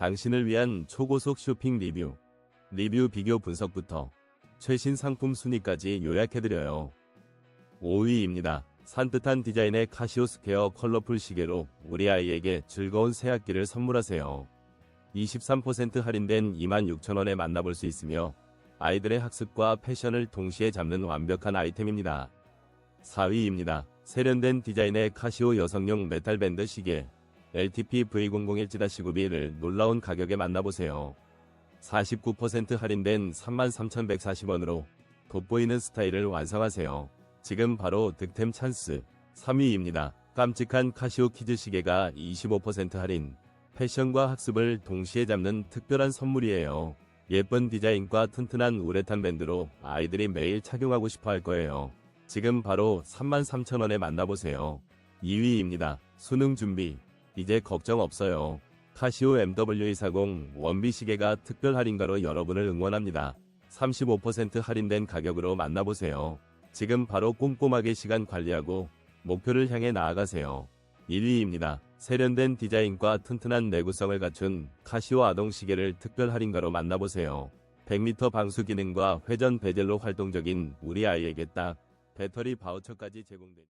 당신을 위한 초고속 쇼핑 리뷰, 리뷰 비교 분석부터 최신 상품 순위까지 요약해드려요. 5위입니다. 산뜻한 디자인의 카시오 스퀘어 컬러풀 시계로 우리 아이에게 즐거운 새학기를 선물하세요. 23% 할인된 26,000원에 만나볼 수 있으며 아이들의 학습과 패션을 동시에 잡는 완벽한 아이템입니다. 4위입니다. 세련된 디자인의 카시오 여성용 메탈 밴드 시계 LTP V001-9B를 놀라운 가격에 만나보세요. 49% 할인된 33,140원으로 돋보이는 스타일을 완성하세요. 지금 바로 득템 찬스 3위입니다. 깜찍한 카시오 키즈 시계가 25% 할인 패션과 학습을 동시에 잡는 특별한 선물이에요. 예쁜 디자인과 튼튼한 우레탄 밴드로 아이들이 매일 착용하고 싶어 할 거예요. 지금 바로 33,000원에 만나보세요. 2위입니다. 수능 준비. 이제 걱정 없어요. 카시오 MW240 원비 시계가 특별 할인가로 여러분을 응원합니다. 35% 할인된 가격으로 만나보세요. 지금 바로 꼼꼼하게 시간 관리하고 목표를 향해 나아가세요. 1위입니다. 세련된 디자인과 튼튼한 내구성을 갖춘 카시오 아동 시계를 특별 할인가로 만나보세요. 100m 방수 기능과 회전 베젤로 활동적인 우리 아이에게 딱 배터리 바우처까지 제공됩니다.